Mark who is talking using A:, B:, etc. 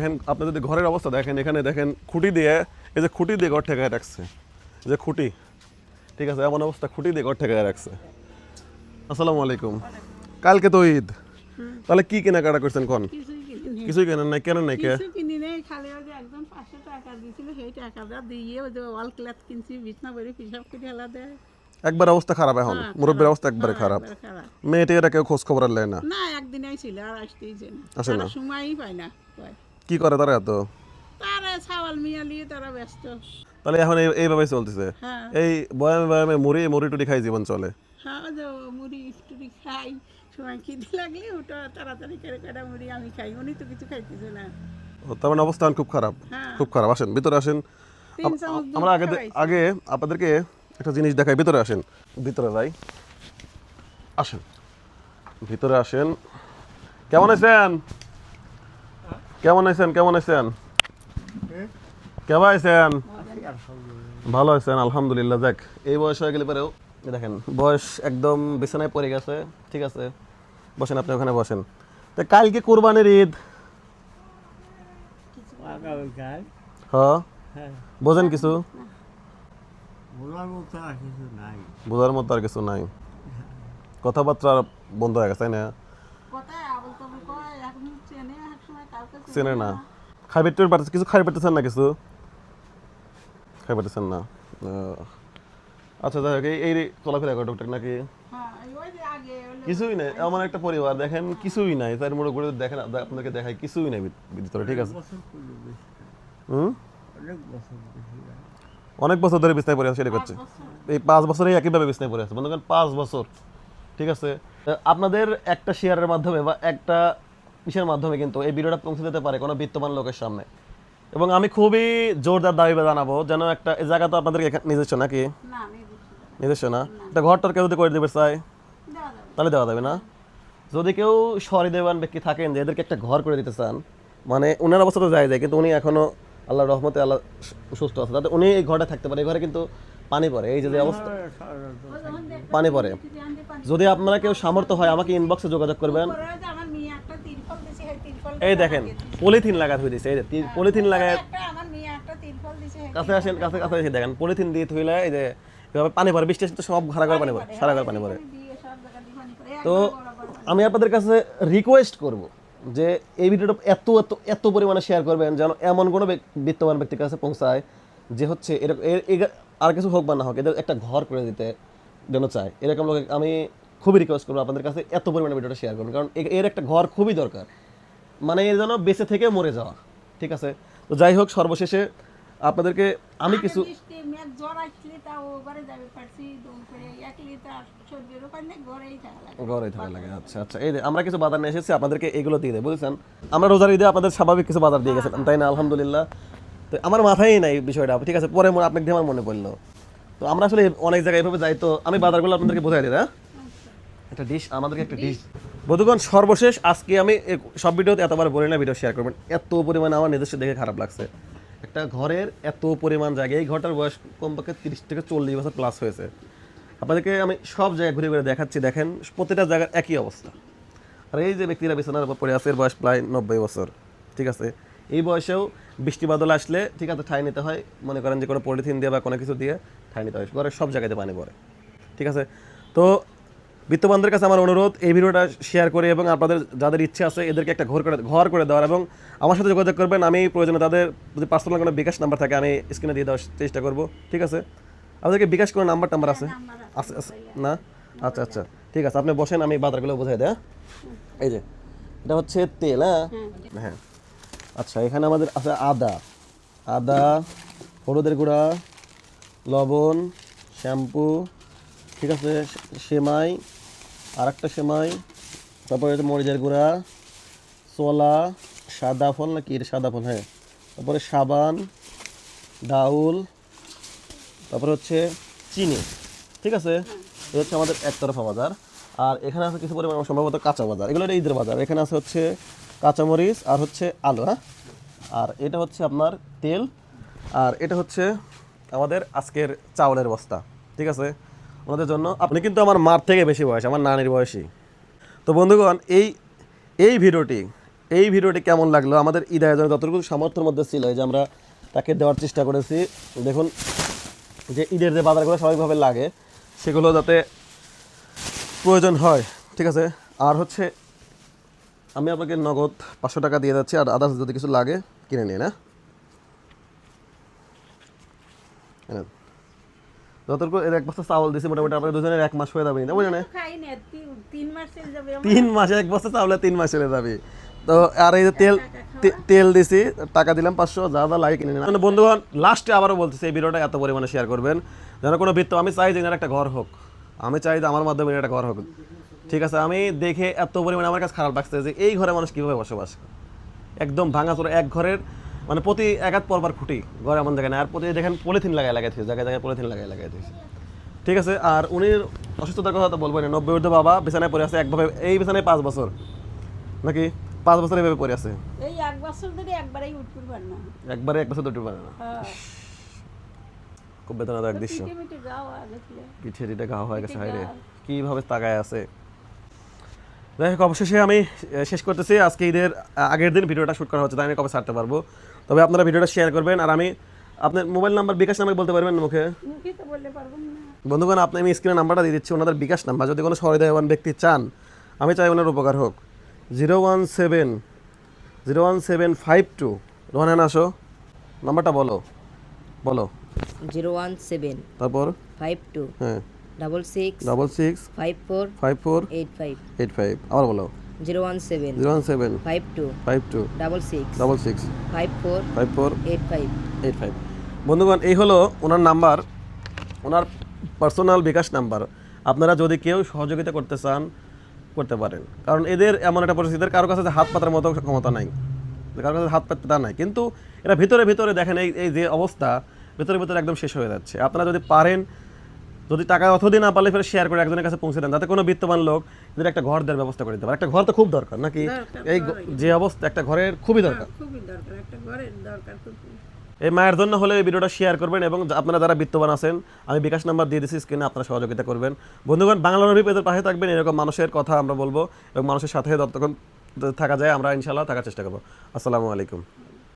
A: দেখেন আপনি যদি ঘরের অবস্থা দেখেন এখানে দেখেন খুঁটি দিয়ে এই যে খুঁটি দিয়ে ঘর ঠেকায় রাখছে। এই যে খুঁটি ঠিক আছে এমন অবস্থা খুঁটি দিয়ে ঘর ঠেকায় রাখছে। আসসালামু আলাইকুম। কালকে তো ঈদ। তাহলে কি কেনাকাটা করছেন কোন?
B: কিছুই কিনি নাই।
A: কিছুই কেনেন নাই কেনেন নাই কে?
B: কিছু কিনি নেই খালি ওই যে একজন পাঁচশো টাকা দিয়েছিল সেই টাকাটা দিয়ে ওই যে ওয়াল ক্লাথ কিনছি বিছনা বড়ি হিসাব করে হেলা দেয়।
A: একবার অবস্থা খারাপ এখন?
B: হ্যাঁ,
A: মুরব্বীর
B: খারাপ।
A: অবস্থা একবারে
B: হ্যাঁ,
A: খারাপ।
B: একবারে খারাপ।
A: মেয়েটি এটা কেউ খোঁজ খবর আর লেয় না?
B: না একদিনই ছিল আর আসতেই যে না।
A: আসে না?
B: তারা সময়ই পায় না কয়।
A: কি করে তারা এত?
B: তারা ছাওয়াল মিয়া নিয়ে তারা ব্যস্ত।
A: তাহলে এখন এই- এইভাবে চলতেছে?
B: হ্যাঁ।
A: এই বয়ামে বয়ামে মুড়ি মুড়ি টুড়ি খাই জীবন চলে।
B: হ্যাঁ মুড়ি টুড়ি খাই। সময় খিদে লাগলে ওটা তাড়াতাড়ি করে কেটে মুড়ি আমি খাই। উনি তো কিছু খাইতেছে না।
A: ও, তার মানে অবস্থান খুব খারাপ।
B: হ্যাঁ।
A: খুব খারাপ। আসেন ভিতরে আসেন। আমরা আগে আগে আপনাদেরকে একটা জিনিস দেখাই। ভিতরে আসেন। ভিতরে যাই। আসেন। ভিতরে আসেন। কেমন আছেন? কেমন আছেন? কেমন আছেন? কেমন আছেন? ভালো আছেন, আলহামদুলিল্লাহ। যাক, এই বয়স হয়ে গেলে পরেও দেখেন, বয়স একদম বিছানায় পড়ে গেছে, ঠিক আছে? বসেন, আপনি ওখানে বসেন। তা কালকে কোরবানির ঈদ। হ্যাঁ বোঝেন কিছু? বোঝার মতো আর কিছু নাই। কথাবার্তা বন্ধ হয়ে গেছে না
B: কোথায় আবল তাবল কয় এখন চেনে এক সময় কাউকে
A: চেনে না। কিছু না কিছু? না। আচ্ছা এই- চলাফেরা করে টুকটাক নাকি? কিছুই নাই। এমন একটা পরিবার, দেখেন, কিছুই নাই। তার মোড়ে করে দেখেন আপনাকে কিছুই নাই ঠিক আছে? হুম?
C: অনেক বছর
A: ধরে বিছনায় পড়ে আছে সেটা করছে। এই পাঁচ বছরেই একইভাবে বিছনায় পড়ে আছে। বন্ধুগণ, পাঁচ বছর, ঠিক আছে? আপনাদের একটা শেয়ারের মাধ্যমে বা একটা ইসের মাধ্যমে কিন্তু এই ভিডিওটা পৌঁছে যেতে পারে কোনো বিত্তমান লোকের সামনে। এবং আমি খুবই জোরদার দাবি জানাব যেন একটা এই জায়গা তো আপনাদের নিজস্ব নাকি। নিজস্ব না? এটা ঘরটার কেউ যদি করে দেবে চাই? তাহলে দেওয়া যাবে না? যদি কেউ সহৃদয়বান ব্যক্তি থাকেন যে এদেরকে একটা ঘর করে দিতে চান মানে ওনার অবস্থা তো যায় যায় কিন্তু উনি এখনও আল্লাহ রহমতে আল্লাহ সুস্থ আছে। তাতে উনি এই ঘরটা থাকতে পারে এই ঘরে কিন্তু পানি পড়ে। এই যে যে অবস্থা পানি পড়ে। যদি আপনারা কেউ সামর্থ্য হয় আমাকে ইনবক্সে যোগাযোগ করবেন
B: পরে ওই যে আমার মেয়ে একটা তিরপল দিছে, সেই তিরপলটা
A: এই দেখেন পলিথিন লাগা হয়ে দিছে এই যে পলিথিন লাগায়
B: আমার মেয়ে একটা তিরপল দিছে,
A: কাছে আসেন কাছে কাছে এসে দেখেন পলিথিন দিয়ে থইলে এই যে এভাবে পানি পড়ে বৃষ্টি তো সব ঘাড়া ঘর পানি পড়ে সারা ঘর পানি পড়ে। তো। আমি আপনাদের কাছে রিকোয়েস্ট করব যে এই ভিডিওটা এত এত এত পরিমাণে শেয়ার করবেন যেন এমন কোনো বিত্তবান ব্যক্তির কাছে পৌঁছায় যে হচ্ছে এরকম এর- এর- আর কিছু হোক বা না হোক এদের একটা ঘর করে দিতে যেন চায় এরকম লোক আমি খুবই রিকোয়েস্ট করব আপনাদের কাছে এত পরিমাণে ভিডিওটা শেয়ার করুন কারণ এর একটা ঘর খুবই দরকার মানে এর যেন বেঁচে থেকে মরে যাওয়া। ঠিক আছে? তো যাই হোক সর্বশেষে আপনাদেরকে আমি কিছু
B: ঘরেই থাকা লাগে।
A: আচ্ছা আচ্ছা। এই আমরা কিছু বাজার নিয়ে এসেছি আপনাদেরকে এগুলো দিয়ে দেয় বুঝছেন? আমরা রোজার ঈদে আপনাদের স্বাভাবিক কিছু বাজার দিয়ে গেছিলাম তাই না? আলহামদুলিল্লাহ। তো আমার মাথায় নাই বিষয়টা ঠিক আছে? পরে মনে আপনাকে আমার মনে পড়ল। তো আমরা আসলে অনেক জায়গায় এভাবে যাই তো আমি বাজারগুলো আপনাদেরকে বোঝাই দিই না একটা ডিশ আমাদেরকে একটা ডিশ বধুগণ সর্বশেষ আজকে আমি সব ভিডিওতে এতবার বলি না, ভিডিও শেয়ার করবেন। এত পরিমাণে আমার নিজস্ব দেখে খারাপ লাগছে। একটা ঘরের এত পরিমাণ জায়গা এই ঘরটার বয়স কমপক্ষে তিরিশ থেকে চল্লিশ বছর প্লাস হয়েছে। আপনাদেরকে আমি সব জায়গায় ঘুরে ঘুরে দেখাচ্ছি, দেখেন, প্রতিটা জায়গার একই অবস্থা। আর এই যে ব্যক্তিরা বিছানার উপর পড়ে আছে, এর বয়স প্রায় নব্বই বছর, ঠিক আছে? এই বয়সেও বৃষ্টি বাদল আসলে, ঠিক আছে, ঠাই নিতে হয়। মনে করেন যে কোনো পলিথিন দিয়ে বা কোনো কিছু দিয়ে ঠাই নিতে হয়, ঘরের সব জায়গাতে পানি পড়ে, ঠিক আছে? তো বিত্তবানদের কাছে আমার অনুরোধ এই ভিডিওটা শেয়ার করে এবং আপনাদের যাদের ইচ্ছে আছে এদেরকে একটা ঘর করে ঘর করে দেওয়ার এবং আমার সাথে যোগাযোগ করবেন। আমি প্রয়োজনে তাদের যদি পার্সোনাল কোনো বিকাশ নাম্বার থাকে আমি স্ক্রিনে দিয়ে দেওয়ার চেষ্টা করব। ঠিক আছে? আপনাদেরকে বিকাশ কোনো নাম্বার টাম্বার আছে? আছে। আছে না? আচ্ছা আচ্ছা। ঠিক আছে আপনি বসেন আমি বাজারগুলো বোঝাই দেয় এই যে এটা হচ্ছে তেল হ্যাঁ? হ্যাঁ। আচ্ছা এখানে আমাদের আছে আদা। আদা হলুদের গুঁড়া লবণ শ্যাম্পু ঠিক আছে সেমাই আর একটা সেমাই, তারপরে এটা মরিচের গুঁড়া, ছোলা, সাদা ফল নাকি এটা সাদা ফল হ্যাঁ। তারপরে সাবান, ডাউল, তারপরে হচ্ছে চিনি, ঠিক আছে? এই হচ্ছে আমাদের একতরফা বাজার। আর এখানে আছে কিছু পরিমাণ সম্ভবত কাঁচা বাজার। এগুলো এটা ঈদের বাজার। এখানে আছে হচ্ছে কাঁচামরিচ আর হচ্ছে আলু হ্যাঁ? আর এটা হচ্ছে আপনার তেল। আর এটা হচ্ছে আমাদের আজকের চাউলের বস্তা, ঠিক আছে? ওনাদের জন্য। আপনি কিন্তু আমার মার থেকে বেশি বয়স, আমার নানির বয়সী। তো বন্ধুগণ, এই এই ভিডিওটি এই ভিডিওটি কেমন লাগল? আমাদের ঈদ আয়োজনে যতটুকু সামর্থ্যের মধ্যে ছিল যে আমরা তাকে দেওয়ার চেষ্টা করেছি। দেখুন, যে ঈদের যে বাজারগুলো স্বাভাবিকভাবে লাগে, সেগুলো যাতে প্রয়োজন হয়, ঠিক আছে? আর হচ্ছে, আমি আপনাকে নগদ পাঁচশো টাকা দিয়ে যাচ্ছি, আর আদার্স যদি কিছু লাগে, কিনে নিয়ে না এনেন। যতটুকু এর এক বস্তা চাউল দিছি মোটামুটি আপনার দুজনের এক মাস হয়ে যাবে না বুঝলেন?
B: তিন- মাস
A: এক বস্তা চাউলে তিন মাস চলে যাবে। তো আর এই যে তেল তেল দিছি টাকা দিলাম পাঁচশো যা যা লাগে কিনে নিলাম। বন্ধুগণ লাস্টে আবারও বলতেছি এই ভিডিওটা এত পরিমাণে শেয়ার করবেন যেন কোনো বৃত্ত আমি চাই যে এনার একটা ঘর হোক। আমি চাই যে আমার মাধ্যমে একটা ঘর হোক। ঠিক আছে আমি দেখে এত পরিমাণে আমার কাছে খারাপ লাগছে যে এই ঘরে মানুষ কীভাবে বসবাস একদম ভাঙাচোরা এক ঘরের মানে প্রতি একাত পরবার খুঁটি ঘরে এমন জায়গায় না আর প্রতি দেখেন পলিথিন লাগাই লাগাই দিয়েছে জায়গায় জায়গায় পলিথিন লাগাই লাগাই দিয়েছে ঠিক আছে আর উনি অসুস্থতার কথা তো বলব না নব্বই ঊর্ধ্ব বাবা বিছানায় পড়ে আছে একভাবে এই বিছানায় পাঁচ বছর। নাকি পাঁচ বছর এভাবে পড়ে আছে?
B: এই এক বছর ধরে একবারেই উঠতে পার না।
A: একবারে এক বছর দুটো পারে না?
B: হ্যাঁ।
A: খুব বেদনাদায়ক দৃশ্য।
B: পিঠে
A: টিটে ঘা হয়ে গেছে হাইরে
B: ঘা।
A: কীভাবে তাকায় আছে? যাই হোক অবশেষে আমি শেষ করতেছি। আজকে ঈদের আগের দিন ভিডিওটা শ্যুট করা হচ্ছে তাই আমি কবে ছাড়তে পারব? তবে আপনারা ভিডিওটা শেয়ার করবেন আর আমি আপনার মোবাইল নাম্বার বিকাশ নাম্বার বলতে পারবেন মুখে? বন্ধুগণ আপনি আমি স্ক্রিনে নাম্বারটা দিয়ে দিচ্ছি ওনাদের বিকাশ নাম্বার। যদি কোনো সহৃদয়বান ব্যক্তি চান আমি চাই ওনার উপকার হোক। Zero one seven zero one seven five two. Rohan আসো। নাম্বারটা বলো। বলো।
D: জিরো ওয়ান সেভেন
A: তারপর?
D: Five two.
A: হ্যাঁ।
D: Double six
A: double six
D: five four
A: five four
D: eight five
A: eight five আবার বলো।
D: Zero one seven
A: zero one seven
D: five two
A: five two
D: double six
A: double six
D: five four
A: five four
D: eight five
A: eight five বন্ধুগণ এই হলো ওনার number ওনার personal bKash number. আপনারা যদি কেউ সহযোগিতা করতে চান করতে পারেন। কারণ এদের এমন একটা পরিস্থিতি কারও কাছে হাত পাতার মতো ক্ষমতা নাই। কারও কাছে হাত পাতা নাই। কিন্তু এরা ভিতরে ভিতরে দেখেন এই এই যে অবস্থা ভিতরে ভিতরে একদম শেষ হয়ে যাচ্ছে। আপনারা যদি পারেন যদি টাকা অতদিন না পারলে ফের শেয়ার করে একজনের কাছে পৌঁছে দেন যাতে কোনো বিত্তবান লোক এদের একটা ঘর দেওয়ার ব্যবস্থা করে দিতে পারে। একটা ঘর তো খুব দরকার নাকি এই যে অবস্থা একটা ঘরের খুবই দরকার।
B: খুবই দরকার একটা ঘরের দরকার
A: এই মায়ের জন্য হলে এই ভিডিওটা শেয়ার করবেন এবং আপনারা যারা বিত্তবান আছেন আমি বিকাশ নাম্বার দিয়ে দিচ্ছি স্ক্রিনে আপনারা সহযোগিতা করবেন। বন্ধুগণ বাংলা রবি পেজের পাশে থাকবেন এরকম মানুষের কথা আমরা বলব এবং মানুষের সাথে যতক্ষণ থাকা যায় আমরা ইনশাল্লাহ থাকার চেষ্টা করব। আসসালামু আলাইকুম।